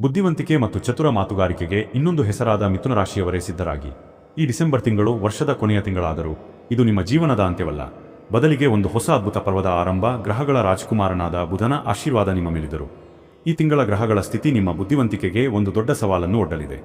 ಬುದ್ಧಿವಂತಿಕೆ ಮತ್ತು ಚತುರ ಮಾತುಗಾರಿಕೆಗೆ ಇನ್ನೊಂದು ಹೆಸರಾದ ಮಿಥುನ ರಾಶಿಯವರೇ ಸಿದ್ಧರಾಗಿ. ಈ ಡಿಸೆಂಬರ್ ತಿಂಗಳು ವರ್ಷದ ಕೊನೆಯ ತಿಂಗಳಾದರೂ ಇದು ನಿಮ್ಮ ಜೀವನದ ಅಂತ್ಯವಲ್ಲ. ಬದಲಿಗೆ ಒಂದು ಹೊಸ ಅದ್ಭುತ ಪರ್ವದ ಆರಂಭ ಗ್ರಹಗಳ ರಾಜಕುಮಾರನಾದ ಬುಧನ ಆಶೀರ್ವಾದ ನಿಮ್ಮ ಮೇಲಿದರು ಈ ತಿಂಗಳ ಗ್ರಹಗಳ ಸ್ಥಿತಿ ನಿಮ್ಮ ಬುದ್ಧಿವಂತಿಕೆಗೆ ಒಂದು ದೊಡ್ಡ ಸವಾಲನ್ನು ಒಡ್ಡಲಿದೆ.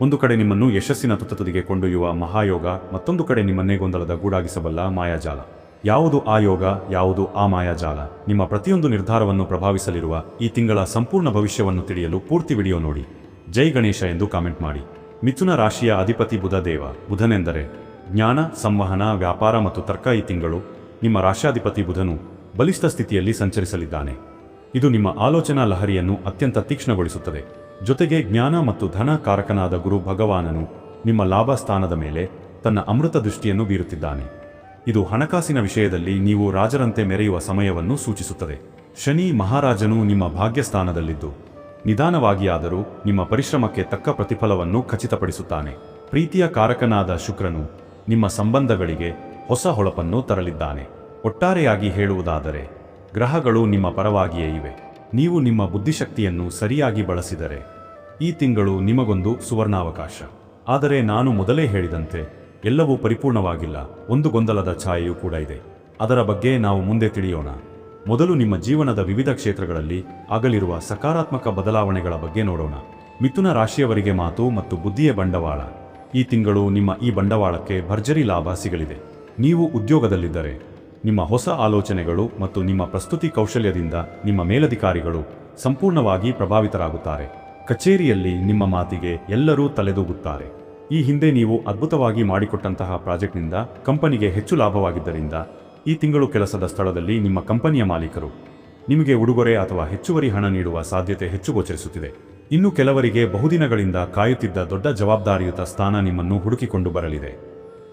ಒಂದು ಕಡೆ ನಿಮ್ಮನ್ನು ಯಶಸ್ಸಿನ ತುತ್ತತುದಿಗೆ ಕೊಂಡೊಯ್ಯುವ ಮಹಾಯೋಗ, ಮತ್ತೊಂದು ಕಡೆ ನಿಮ್ಮನ್ನೇ ಗೊಂದಲದ ಗೂಡಾಗಿಸಬಲ್ಲ ಮಾಯಾಜಾಲ. ಯಾವುದು ಆ ಯೋಗ, ಯಾವುದು ಆ ಮಾಯಾಜಾಲ? ನಿಮ್ಮ ಪ್ರತಿಯೊಂದು ನಿರ್ಧಾರವನ್ನು ಪ್ರಭಾವಿಸಲಿರುವ ಈ ತಿಂಗಳ ಸಂಪೂರ್ಣ ಭವಿಷ್ಯವನ್ನು ತಿಳಿಯಲು ಪೂರ್ತಿ ವಿಡಿಯೋ ನೋಡಿ. ಜೈ ಗಣೇಶ ಎಂದು ಕಾಮೆಂಟ್ ಮಾಡಿ. ಮಿಥುನ ರಾಶಿಯ ಅಧಿಪತಿ ಬುಧ ದೇವ. ಬುಧನೆಂದರೆ ಜ್ಞಾನ, ಸಂವಹನ, ವ್ಯಾಪಾರ ಮತ್ತು ತರ್ಕ ಈ ತಿಂಗಳು ನಿಮ್ಮ ರಾಶ್ಯಾಧಿಪತಿ ಬುಧನು ಬಲಿಷ್ಠ ಸ್ಥಿತಿಯಲ್ಲಿ ಸಂಚರಿಸಲಿದ್ದಾನೆ. ಇದು ನಿಮ್ಮ ಆಲೋಚನಾ ಲಹರಿಯನ್ನು ಅತ್ಯಂತ ತೀಕ್ಷ್ಣಗೊಳಿಸುತ್ತದೆ. ಜೊತೆಗೆ ಜ್ಞಾನ ಮತ್ತು ಧನ ಕಾರಕನಾದ ಗುರು ಭಗವಾನನು ನಿಮ್ಮ ಲಾಭ ಸ್ಥಾನದ ಮೇಲೆ ತನ್ನ ಅಮೃತ ದೃಷ್ಟಿಯನ್ನು ಬೀರುತ್ತಿದ್ದಾನೆ. ಇದು ಹಣಕಾಸಿನ ವಿಷಯದಲ್ಲಿ ನೀವು ರಾಜರಂತೆ ಮೆರೆಯುವ ಸಮಯವನ್ನು ಸೂಚಿಸುತ್ತದೆ. ಶನಿ ಮಹಾರಾಜನು ನಿಮ್ಮ ಭಾಗ್ಯಸ್ಥಾನದಲ್ಲಿದ್ದು, ನಿಧಾನವಾಗಿಯಾದರೂ ನಿಮ್ಮ ಪರಿಶ್ರಮಕ್ಕೆ ತಕ್ಕ ಪ್ರತಿಫಲವನ್ನು ಖಚಿತಪಡಿಸುತ್ತಾನೆ. ಪ್ರೀತಿಯ ಕಾರಕನಾದ ಶುಕ್ರನು ನಿಮ್ಮ ಸಂಬಂಧಗಳಿಗೆ ಹೊಸ ಹೊಳಪನ್ನು ತರಲಿದ್ದಾನೆ. ಒಟ್ಟಾರೆಯಾಗಿ ಹೇಳುವುದಾದರೆ, ಗ್ರಹಗಳು ನಿಮ್ಮ ಪರವಾಗಿಯೇ ಇವೆ. ನೀವು ನಿಮ್ಮ ಬುದ್ಧಿಶಕ್ತಿಯನ್ನು ಸರಿಯಾಗಿ ಬಳಸಿದರೆ, ಈ ತಿಂಗಳು ನಿಮಗೊಂದು ಸುವರ್ಣಾವಕಾಶ. ಆದರೆ ನಾನು ಮೊದಲೇ ಹೇಳಿದಂತೆ ಎಲ್ಲವೂ ಪರಿಪೂರ್ಣವಾಗಿಲ್ಲ. ಒಂದು ಗೊಂದಲದ ಛಾಯೆಯೂ ಕೂಡ ಇದೆ. ಅದರ ಬಗ್ಗೆ ನಾವು ಮುಂದೆ ತಿಳಿಯೋಣ. ಮೊದಲು ನಿಮ್ಮ ಜೀವನದ ವಿವಿಧ ಕ್ಷೇತ್ರಗಳಲ್ಲಿ ಆಗಲಿರುವ ಸಕಾರಾತ್ಮಕ ಬದಲಾವಣೆಗಳ ಬಗ್ಗೆ ನೋಡೋಣ. ಮಿಥುನ ರಾಶಿಯವರಿಗೆ ಮಾತು ಮತ್ತು ಬುದ್ಧಿಯ ಬಂಡವಾಳ. ಈ ತಿಂಗಳು ನಿಮ್ಮ ಈ ಬಂಡವಾಳಕ್ಕೆ ಭರ್ಜರಿ ಲಾಭ ಸಿಗಲಿದೆ. ನೀವು ಉದ್ಯೋಗದಲ್ಲಿದ್ದರೆ, ನಿಮ್ಮ ಹೊಸ ಆಲೋಚನೆಗಳು ಮತ್ತು ನಿಮ್ಮ ಪ್ರಸ್ತುತಿ ಕೌಶಲ್ಯದಿಂದ ನಿಮ್ಮ ಮೇಲಧಿಕಾರಿಗಳು ಸಂಪೂರ್ಣವಾಗಿ ಪ್ರಭಾವಿತರಾಗುತ್ತಾರೆ. ಕಚೇರಿಯಲ್ಲಿ ನಿಮ್ಮ ಮಾತಿಗೆ ಎಲ್ಲರೂ ತಲೆದೂಗುತ್ತಾರೆ. ಈ ಹಿಂದೆ ನೀವು ಅದ್ಭುತವಾಗಿ ಮಾಡಿಕೊಟ್ಟಂತಹ ಪ್ರಾಜೆಕ್ಟ್ನಿಂದ ಕಂಪನಿಗೆ ಹೆಚ್ಚು ಲಾಭವಾಗಿದ್ದರಿಂದ ಈ ತಿಂಗಳು ಕೆಲಸದ ಸ್ಥಳದಲ್ಲಿ ನಿಮ್ಮ ಕಂಪನಿಯ ಮಾಲೀಕರು. ನಿಮಗೆ ಉಡುಗೊರೆ ಅಥವಾ ಹೆಚ್ಚುವರಿ ಹಣ ನೀಡುವ ಸಾಧ್ಯತೆ ಹೆಚ್ಚು ಗೋಚರಿಸುತ್ತಿದೆ. ಇನ್ನು ಕೆಲವರಿಗೆ ಬಹುದಿನಗಳಿಂದ ಕಾಯುತ್ತಿದ್ದ ದೊಡ್ಡ ಜವಾಬ್ದಾರಿಯುತ ಸ್ಥಾನ ನಿಮ್ಮನ್ನು ಹುಡುಕಿಕೊಂಡು ಬರಲಿದೆ.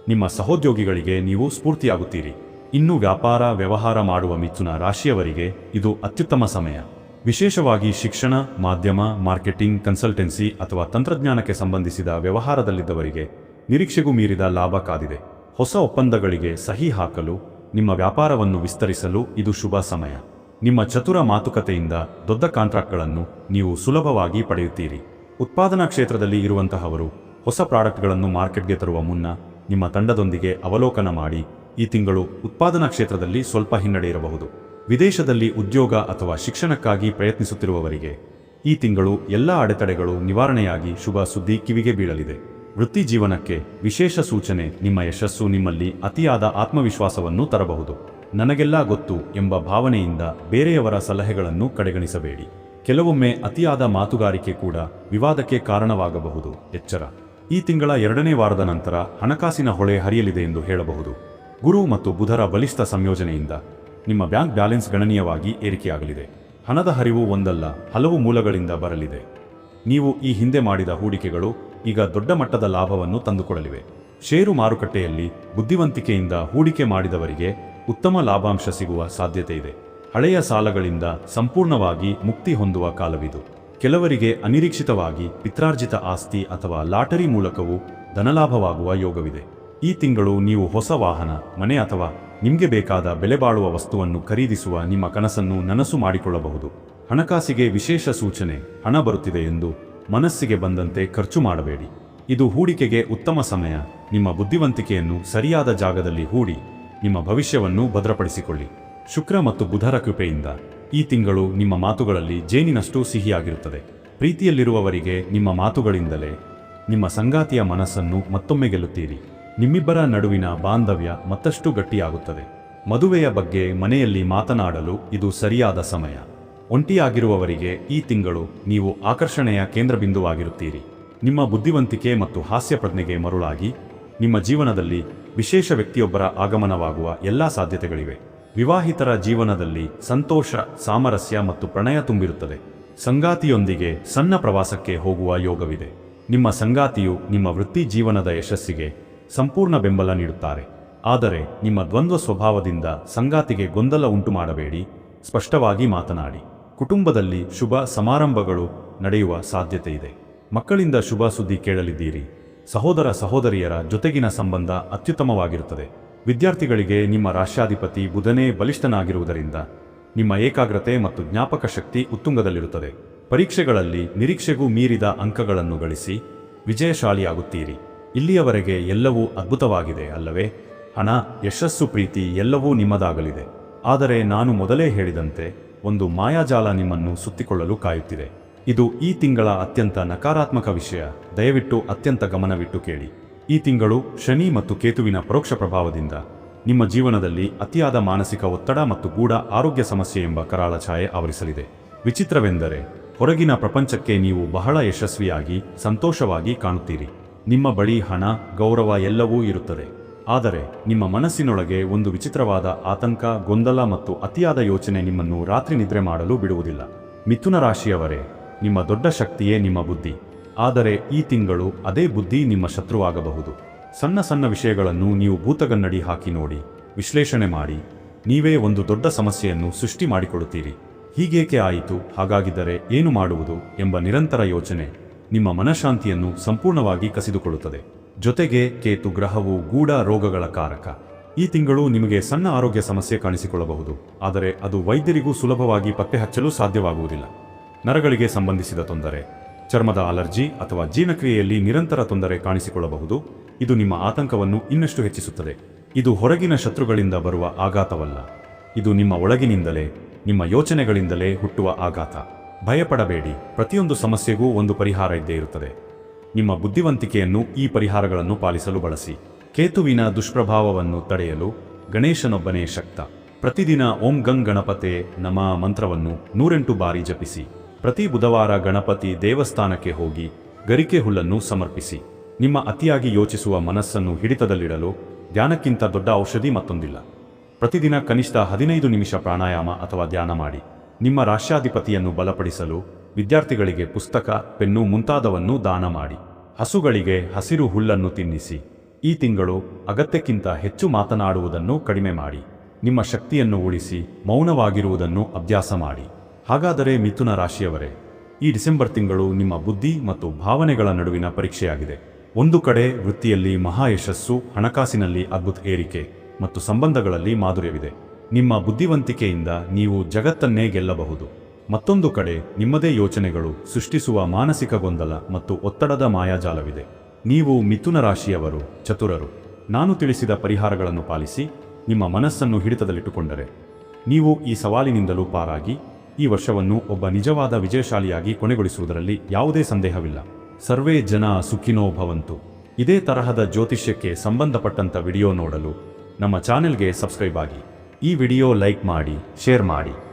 ನಿಮ್ಮ ಸಹೋದ್ಯೋಗಿಗಳಿಗೆ ನೀವು ಸ್ಫೂರ್ತಿಯಾಗುತ್ತೀರಿ. ಇನ್ನು ವ್ಯಾಪಾರ, ವ್ಯವಹಾರ ಮಾಡುವ ಮಿಥುನ ರಾಶಿಯವರಿಗೆ ಇದು ಅತ್ಯುತ್ತಮ ಸಮಯ. ವಿಶೇಷವಾಗಿ ಶಿಕ್ಷಣ, ಮಾಧ್ಯಮ, ಮಾರ್ಕೆಟಿಂಗ್, ಕನ್ಸಲ್ಟೆನ್ಸಿ ಅಥವಾ ತಂತ್ರಜ್ಞಾನಕ್ಕೆ ಸಂಬಂಧಿಸಿದ ವ್ಯವಹಾರದಲ್ಲಿದ್ದವರಿಗೆ ನಿರೀಕ್ಷೆಗೂ ಮೀರಿದ ಲಾಭ ಕಾದಿದೆ. ಹೊಸ ಒಪ್ಪಂದಗಳಿಗೆ ಸಹಿ ಹಾಕಲು, ನಿಮ್ಮ ವ್ಯಾಪಾರವನ್ನು ವಿಸ್ತರಿಸಲು ಇದು ಶುಭ ಸಮಯ. ನಿಮ್ಮ ಚತುರ ಮಾತುಕತೆಯಿಂದ ದೊಡ್ಡ ಕಾಂಟ್ರಾಕ್ಟ್ಗಳನ್ನು ನೀವು ಸುಲಭವಾಗಿ ಪಡೆಯುತ್ತೀರಿ. ಉತ್ಪಾದನಾ ಕ್ಷೇತ್ರದಲ್ಲಿ ಇರುವಂತಹವರು ಹೊಸ ಪ್ರಾಡಕ್ಟ್ಗಳನ್ನು ಮಾರ್ಕೆಟ್ಗೆ ತರುವ ಮುನ್ನ ನಿಮ್ಮ ತಂಡದೊಂದಿಗೆ ಅವಲೋಕನ ಮಾಡಿ ಈ ತಿಂಗಳು ಉತ್ಪಾದನಾ ಕ್ಷೇತ್ರದಲ್ಲಿ ಸ್ವಲ್ಪ ಹಿನ್ನಡೆ ಇರಬಹುದು. ವಿದೇಶದಲ್ಲಿ ಉದ್ಯೋಗ ಅಥವಾ ಶಿಕ್ಷಣಕ್ಕಾಗಿ ಪ್ರಯತ್ನಿಸುತ್ತಿರುವವರಿಗೆ ಈ ತಿಂಗಳು ಎಲ್ಲ ಅಡೆತಡೆಗಳು ನಿವಾರಣೆಯಾಗಿ ಶುಭ ಸುದ್ದಿ ಕಿವಿಗೆ ಬೀಳಲಿದೆ. ವೃತ್ತಿ ಜೀವನಕ್ಕೆ ವಿಶೇಷ ಸೂಚನೆ ನಿಮ್ಮ ಯಶಸ್ಸು ನಿಮ್ಮಲ್ಲಿ ಅತಿಯಾದ ಆತ್ಮವಿಶ್ವಾಸವನ್ನು ತರಬಹುದು. ನನಗೆಲ್ಲ ಗೊತ್ತು ಎಂಬ ಭಾವನೆಯಿಂದ ಬೇರೆಯವರ ಸಲಹೆಗಳನ್ನು ಕಡೆಗಣಿಸಬೇಡಿ. ಕೆಲವೊಮ್ಮೆ ಅತಿಯಾದ ಮಾತುಗಾರಿಕೆ ಕೂಡ ವಿವಾದಕ್ಕೆ ಕಾರಣವಾಗಬಹುದು. ಎಚ್ಚರ. ಈ ತಿಂಗಳ ಎರಡನೇ ವಾರದ ನಂತರ ಹಣಕಾಸಿನ ಹೊಳೆ ಹರಿಯಲಿದೆ ಎಂದು ಹೇಳಬಹುದು. ಗುರು ಮತ್ತು ಬುಧರ ಬಲಿಷ್ಠ ಸಂಯೋಜನೆಯಿಂದ ನಿಮ್ಮ ಬ್ಯಾಂಕ್ ಬ್ಯಾಲೆನ್ಸ್ ಗಣನೀಯವಾಗಿ ಏರಿಕೆಯಾಗಲಿದೆ. ಹಣದ ಹರಿವು ಒಂದಲ್ಲ, ಹಲವು ಮೂಲಗಳಿಂದ ಬರಲಿದೆ. ನೀವು ಈ ಹಿಂದೆ ಮಾಡಿದ ಹೂಡಿಕೆಗಳು ಈಗ ದೊಡ್ಡ ಮಟ್ಟದ ಲಾಭವನ್ನು ತಂದುಕೊಡಲಿವೆ. ಷೇರು ಮಾರುಕಟ್ಟೆಯಲ್ಲಿ ಬುದ್ಧಿವಂತಿಕೆಯಿಂದ ಹೂಡಿಕೆ ಮಾಡಿದವರಿಗೆ ಉತ್ತಮ ಲಾಭಾಂಶ ಸಿಗುವ ಸಾಧ್ಯತೆ ಇದೆ. ಹಳೆಯ ಸಾಲಗಳಿಂದ ಸಂಪೂರ್ಣವಾಗಿ ಮುಕ್ತಿ ಹೊಂದುವ ಕಾಲವಿದು. ಕೆಲವರಿಗೆ ಅನಿರೀಕ್ಷಿತವಾಗಿ ಪಿತ್ರಾರ್ಜಿತ ಆಸ್ತಿ ಅಥವಾ ಲಾಟರಿ ಮೂಲಕವೂ ಧನಲಾಭವಾಗುವ ಯೋಗವಿದೆ. ಈ ತಿಂಗಳು ನೀವು ಹೊಸ ವಾಹನ, ಮನೆ ಅಥವಾ ನಿಮಗೆ ಬೇಕಾದ ಬೆಲೆಬಾಳುವ ವಸ್ತುವನ್ನು ಖರೀದಿಸುವ ನಿಮ್ಮ ಕನಸನ್ನು ನನಸು ಮಾಡಿಕೊಳ್ಳಬಹುದು. ಹಣಕಾಸಿಗೆ ವಿಶೇಷ ಸೂಚನೆ, ಹಣ ಬರುತ್ತಿದೆ ಎಂದು ಮನಸ್ಸಿಗೆ ಬಂದಂತೆ ಖರ್ಚು ಮಾಡಬೇಡಿ. ಇದು ಹೂಡಿಕೆಗೆ ಉತ್ತಮ ಸಮಯ. ನಿಮ್ಮ ಬುದ್ಧಿವಂತಿಕೆಯನ್ನು ಸರಿಯಾದ ಜಾಗದಲ್ಲಿ ಹೂಡಿ, ನಿಮ್ಮ ಭವಿಷ್ಯವನ್ನು ಭದ್ರಪಡಿಸಿಕೊಳ್ಳಿ. ಶುಕ್ರ ಮತ್ತು ಬುಧರ ಕೃಪೆಯಿಂದ ಈ ತಿಂಗಳು ನಿಮ್ಮ ಮಾತುಗಳಲ್ಲಿ ಜೇನಿನಷ್ಟು ಸಿಹಿಯಾಗಿರುತ್ತದೆ. ಪ್ರೀತಿಯಲ್ಲಿರುವವರಿಗೆ ನಿಮ್ಮ ಮಾತುಗಳಿಂದಲೇ ನಿಮ್ಮ ಸಂಗಾತಿಯ ಮನಸ್ಸನ್ನು ಮತ್ತೊಮ್ಮೆ ಗೆಲ್ಲುತ್ತೀರಿ. ನಿಮ್ಮಿಬ್ಬರ ನಡುವಿನ ಬಾಂಧವ್ಯ ಮತ್ತಷ್ಟು ಗಟ್ಟಿಯಾಗುತ್ತದೆ. ಮದುವೆಯ ಬಗ್ಗೆ ಮನೆಯಲ್ಲಿ ಮಾತನಾಡಲು ಇದು ಸರಿಯಾದ ಸಮಯ. ಒಂಟಿಯಾಗಿರುವವರಿಗೆ ಈ ತಿಂಗಳು ನೀವು ಆಕರ್ಷಣೆಯ ಕೇಂದ್ರಬಿಂದುವಾಗಿರುತ್ತೀರಿ. ನಿಮ್ಮ ಬುದ್ಧಿವಂತಿಕೆ ಮತ್ತು ಹಾಸ್ಯ ಪ್ರಜ್ಞೆಗೆ ಮರುಳಾಗಿ, ನಿಮ್ಮ ಜೀವನದಲ್ಲಿ ವಿಶೇಷ ವ್ಯಕ್ತಿಯೊಬ್ಬರ ಆಗಮನವಾಗುವ ಎಲ್ಲಾ ಸಾಧ್ಯತೆಗಳಿವೆ. ವಿವಾಹಿತರ ಜೀವನದಲ್ಲಿ ಸಂತೋಷ, ಸಾಮರಸ್ಯ ಮತ್ತು ಪ್ರಣಯ ತುಂಬಿರುತ್ತದೆ. ಸಂಗಾತಿಯೊಂದಿಗೆ ಸಣ್ಣ ಪ್ರವಾಸಕ್ಕೆ ಹೋಗುವ ಯೋಗವಿದೆ. ನಿಮ್ಮ ಸಂಗಾತಿಯು ನಿಮ್ಮ ವೃತ್ತಿ ಜೀವನದ ಯಶಸ್ಸಿಗೆ ಸಂಪೂರ್ಣ ಬೆಂಬಲ ನೀಡುತ್ತಾರೆ. ಆದರೆ ನಿಮ್ಮ ದ್ವಂದ್ವ ಸ್ವಭಾವದಿಂದ ಸಂಗಾತಿಗೆ ಗೊಂದಲ ಉಂಟು ಮಾಡಬೇಡಿ ಸ್ಪಷ್ಟವಾಗಿ ಮಾತನಾಡಿ. ಕುಟುಂಬದಲ್ಲಿ ಶುಭ ಸಮಾರಂಭಗಳು ನಡೆಯುವ ಸಾಧ್ಯತೆ ಇದೆ. ಮಕ್ಕಳಿಂದ ಶುಭ ಸುದ್ದಿ ಕೇಳಲಿದ್ದೀರಿ. ಸಹೋದರ ಸಹೋದರಿಯರ ಜೊತೆಗಿನ ಸಂಬಂಧ ಅತ್ಯುತ್ತಮವಾಗಿರುತ್ತದೆ. ವಿದ್ಯಾರ್ಥಿಗಳಿಗೆ ನಿಮ್ಮ ರಾಷ್ಟ್ರಾಧಿಪತಿ ಬುಧನೇ ಬಲಿಷ್ಠನಾಗಿರುವುದರಿಂದ ನಿಮ್ಮ ಏಕಾಗ್ರತೆ ಮತ್ತು ಜ್ಞಾಪಕ ಶಕ್ತಿ ಉತ್ತುಂಗದಲ್ಲಿರುತ್ತದೆ. ಪರೀಕ್ಷೆಗಳಲ್ಲಿ ನಿರೀಕ್ಷೆಗೂ ಮೀರಿದ ಅಂಕಗಳನ್ನು ಗಳಿಸಿ ವಿಜಯಶಾಲಿಯಾಗುತ್ತೀರಿ. ಇಲ್ಲಿಯವರೆಗೆ ಎಲ್ಲವೂ ಅದ್ಭುತವಾಗಿದೆ ಅಲ್ಲವೇ? ಹಣ, ಯಶಸ್ಸು ಪ್ರೀತಿ ಎಲ್ಲವೂ ನಿಮ್ಮದಾಗಲಿದೆ. ಆದರೆ ನಾನು ಮೊದಲೇ ಹೇಳಿದಂತೆ ಒಂದು ಮಾಯಾಜಾಲ ನಿಮ್ಮನ್ನು ಸುತ್ತಿಕೊಳ್ಳಲು ಕಾಯುತ್ತಿದೆ. ಇದು ಈ ತಿಂಗಳ ಅತ್ಯಂತ ನಕಾರಾತ್ಮಕ ವಿಷಯ. ದಯವಿಟ್ಟು ಅತ್ಯಂತ ಗಮನವಿಟ್ಟು ಕೇಳಿ. ಈ ತಿಂಗಳು ಶನಿ ಮತ್ತು ಕೇತುವಿನ ಪರೋಕ್ಷ ಪ್ರಭಾವದಿಂದ. ನಿಮ್ಮ ಜೀವನದಲ್ಲಿ ಅತಿಯಾದ ಮಾನಸಿಕ ಒತ್ತಡ ಮತ್ತು ಗೂಢ ಆರೋಗ್ಯ ಸಮಸ್ಯೆ ಎಂಬ ಕರಾಳ ಛಾಯೆ ಆವರಿಸಲಿದೆ. ವಿಚಿತ್ರವೆಂದರೆ, ಹೊರಗಿನ ಪ್ರಪಂಚಕ್ಕೆ ನೀವು ಬಹಳ ಯಶಸ್ವಿಯಾಗಿ, ಸಂತೋಷವಾಗಿ ಕಾಣುತ್ತೀರಿ. ನಿಮ್ಮ ಬಳಿ ಹಣ, ಗೌರವ ಎಲ್ಲವೂ ಇರುತ್ತದೆ. ಆದರೆ ನಿಮ್ಮ ಮನಸ್ಸಿನೊಳಗೆ ಒಂದು ವಿಚಿತ್ರವಾದ ಆತಂಕ, ಗೊಂದಲ ಮತ್ತು ಅತಿಯಾದ ಯೋಚನೆ ನಿಮ್ಮನ್ನು ರಾತ್ರಿ ನಿದ್ರೆ ಮಾಡಲು ಬಿಡುವುದಿಲ್ಲ. ಮಿಥುನ ರಾಶಿಯವರೇ, ನಿಮ್ಮ ದೊಡ್ಡ ಶಕ್ತಿಯೇ ನಿಮ್ಮ ಬುದ್ಧಿ. ಆದರೆ ಈ ತಿಂಗಳು ಅದೇ ಬುದ್ಧಿ ನಿಮ್ಮ ಶತ್ರುವಾಗಬಹುದು ಸಣ್ಣ ಸಣ್ಣ ವಿಷಯಗಳನ್ನು ನೀವು ಭೂತಗನ್ನಡಿ ಹಾಕಿ ನೋಡಿ, ವಿಶ್ಲೇಷಣೆ ಮಾಡಿ, ನೀವೇ ಒಂದು ದೊಡ್ಡ ಸಮಸ್ಯೆಯನ್ನು ಸೃಷ್ಟಿ ಮಾಡಿಕೊಡುತ್ತೀರಿ ಹೀಗೇಕೆ ಆಯಿತು, ಹಾಗಾಗಿದ್ದರೆ ಏನು ಮಾಡುವುದು ಎಂಬ ನಿರಂತರ ಯೋಚನೆ. ನಿಮ್ಮ ಮನಃಶಾಂತಿಯನ್ನು ಸಂಪೂರ್ಣವಾಗಿ ಕಸಿದುಕೊಳ್ಳುತ್ತದೆ. ಜೊತೆಗೆ ಕೇತು ಗ್ರಹವು ಗೂಢ ರೋಗಗಳ ಕಾರಕ. ಈ ತಿಂಗಳು ನಿಮಗೆ ಸಣ್ಣ ಆರೋಗ್ಯ ಸಮಸ್ಯೆ ಕಾಣಿಸಿಕೊಳ್ಳಬಹುದು. ಆದರೆ ಅದು ವೈದ್ಯರಿಗೂ ಸುಲಭವಾಗಿ ಪತ್ತೆ ಹಚ್ಚಲು ಸಾಧ್ಯವಾಗುವುದಿಲ್ಲ. ನರಗಳಿಗೆ ಸಂಬಂಧಿಸಿದ ತೊಂದರೆ. ಚರ್ಮದ ಅಲರ್ಜಿ ಅಥವಾ ಜೀರ್ಣಕ್ರಿಯೆಯಲ್ಲಿ ನಿರಂತರ ತೊಂದರೆ ಕಾಣಿಸಿಕೊಳ್ಳಬಹುದು. ಇದು ನಿಮ್ಮ ಆತಂಕವನ್ನು ಇನ್ನಷ್ಟು ಹೆಚ್ಚಿಸುತ್ತದೆ. ಇದು ಹೊರಗಿನ ಶತ್ರುಗಳಿಂದ ಬರುವ ಆಘಾತವಲ್ಲ. ಇದು ನಿಮ್ಮ ಒಳಗಿನಿಂದಲೇ, ನಿಮ್ಮ ಯೋಚನೆಗಳಿಂದಲೇ ಹುಟ್ಟುವ ಆಘಾತ. ಭಯಪಡಬೇಡಿ. ಪ್ರತಿಯೊಂದು ಸಮಸ್ಯೆಗೂ ಒಂದು ಪರಿಹಾರ ಇದ್ದೇ ಇರುತ್ತದೆ. ನಿಮ್ಮ ಬುದ್ಧಿವಂತಿಕೆಯನ್ನು ಈ ಪರಿಹಾರಗಳನ್ನು ಪಾಲಿಸಲು ಬಳಸಿ. ಕೇತುವಿನ ದುಷ್ಪ್ರಭಾವವನ್ನು ತಡೆಯಲು ಗಣೇಶನೊಬ್ಬನೇ ಶಕ್ತ. ಪ್ರತಿದಿನ ಓಂ ಗಂಗ್ ಗಣಪತೆ ನಮ ಮಂತ್ರವನ್ನು ನೂರೆಂಟು ಬಾರಿ ಜಪಿಸಿ. ಪ್ರತಿ ಬುಧವಾರ ಗಣಪತಿ ದೇವಸ್ಥಾನಕ್ಕೆ ಹೋಗಿ ಗರಿಕೆ ಹುಲ್ಲನ್ನು ಸಮರ್ಪಿಸಿ. ನಿಮ್ಮ ಅತಿಯಾಗಿ ಯೋಚಿಸುವ ಮನಸ್ಸನ್ನು ಹಿಡಿತದಲ್ಲಿಡಲು ಧ್ಯಾನಕ್ಕಿಂತ ದೊಡ್ಡ ಔಷಧಿ ಮತ್ತೊಂದಿಲ್ಲ. ಪ್ರತಿದಿನ ಕನಿಷ್ಠ ಹದಿನೈದು ನಿಮಿಷ ಪ್ರಾಣಾಯಾಮ ಅಥವಾ ಧ್ಯಾನ ಮಾಡಿ. ನಿಮ್ಮ ರಾಷ್ಟ್ರಾಧಿಪತಿಯನ್ನು ಬಲಪಡಿಸಲು ವಿದ್ಯಾರ್ಥಿಗಳಿಗೆ ಪುಸ್ತಕ, ಪೆನ್ನು ಮುಂತಾದವನ್ನು ದಾನ ಮಾಡಿ. ಹಸುಗಳಿಗೆ ಹಸಿರು ಹುಲ್ಲನ್ನು ತಿನ್ನಿಸಿ. ಈ ತಿಂಗಳು ಅಗತ್ಯಕ್ಕಿಂತ ಹೆಚ್ಚು ಮಾತನಾಡುವುದನ್ನು ಕಡಿಮೆ ಮಾಡಿ. ನಿಮ್ಮ ಶಕ್ತಿಯನ್ನು ಉಳಿಸಿ, ಮೌನವಾಗಿರುವುದನ್ನು ಅಭ್ಯಾಸ ಮಾಡಿ. ಹಾಗಾದರೆ ಮಿಥುನ ರಾಶಿಯವರೇ, ಈ ಡಿಸೆಂಬರ್ ತಿಂಗಳು ನಿಮ್ಮ ಬುದ್ಧಿ ಮತ್ತು ಭಾವನೆಗಳ ನಡುವಿನ ಪರೀಕ್ಷೆಯಾಗಿದೆ. ಒಂದು ಕಡೆ ವೃತ್ತಿಯಲ್ಲಿ ಮಹಾ ಯಶಸ್ಸು, ಹಣಕಾಸಿನಲ್ಲಿ ಅದ್ಭುತ ಏರಿಕೆ ಮತ್ತು ಸಂಬಂಧಗಳಲ್ಲಿ ಮಾಧುರ್ಯವಿದೆ. ನಿಮ್ಮ ಬುದ್ಧಿವಂತಿಕೆಯಿಂದ ನೀವು ಜಗತ್ತನ್ನೇ ಗೆಲ್ಲಬಹುದು. ಮತ್ತೊಂದು ಕಡೆ, ನಿಮ್ಮದೇ ಯೋಚನೆಗಳು ಸೃಷ್ಟಿಸುವ ಮಾನಸಿಕ ಗೊಂದಲ ಮತ್ತು ಒತ್ತಡದ ಮಾಯಾಜಾಲವಿದೆ. ನೀವು ಮಿಥುನ ರಾಶಿಯವರು, ಚತುರರು. ನಾನು ತಿಳಿಸಿದ ಪರಿಹಾರಗಳನ್ನು ಪಾಲಿಸಿ, ನಿಮ್ಮ ಮನಸ್ಸನ್ನು ಹಿಡಿತದಲ್ಲಿಟ್ಟುಕೊಂಡರೆ. ನೀವು ಈ ಸವಾಲಿನಿಂದಲೂ ಪಾರಾಗಿ, ಈ ವರ್ಷವನ್ನು ಒಬ್ಬ ನಿಜವಾದ ವಿಜಯಶಾಲಿಯಾಗಿ ಕೊನೆಗೊಳಿಸುವುದರಲ್ಲಿ ಯಾವುದೇ ಸಂದೇಹವಿಲ್ಲ. ಸರ್ವೇ ಜನ ಸುಖಿನೋ ಭವಂತು. ಇದೇ ತರಹದ ಜ್ಯೋತಿಷ್ಯಕ್ಕೆ ಸಂಬಂಧಪಟ್ಟಂತ ವಿಡಿಯೋ ನೋಡಲು ನಮ್ಮ ಚಾನೆಲ್ಗೆ ಸಬ್ಸ್ಕ್ರೈಬ್ ಆಗಿ. ಈ ವಿಡಿಯೋ ಲೈಕ್ ಮಾಡಿ ಶೇರ್ ಮಾಡಿ.